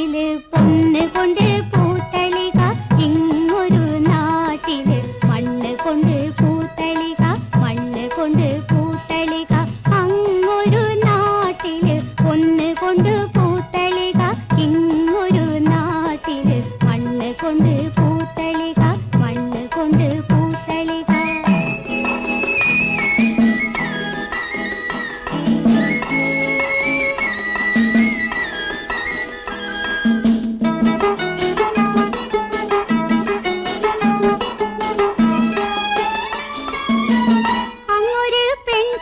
നാട്ടില് പൊന്ന് കൊണ്ട് പൂത്തളിക ഇങ്ങൊരു നാട്ടില് മണ്ണ് കൊണ്ട് പൂത്തളിക മണ്ണ് കൊണ്ട് പൂത്തളിക അങ്ങൊരു നാട്ടില് പൊന്ന് കൊണ്ട്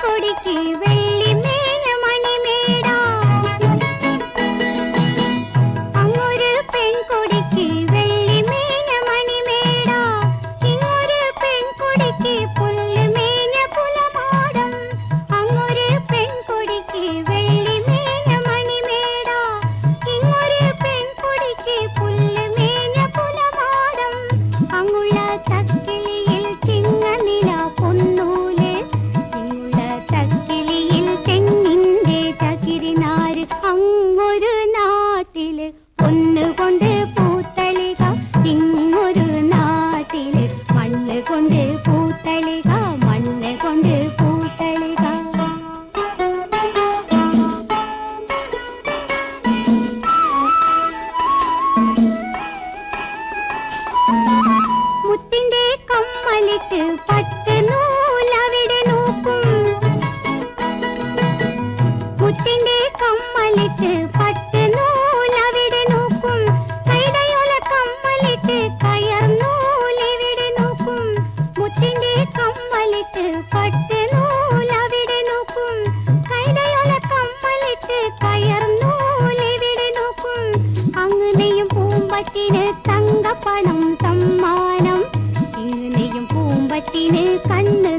కొడికి వెళ్ళి கொண்டு பூத்தளிகா மண்ணை கொண்டு பூத்தளிகா முத்திண்டே கம்மலிட்டு பட்டு பூம்பட்டினு தங்க பணம் சம்மானம் இங்கு நெய்யும் பூம்பட்டினு கண்ணு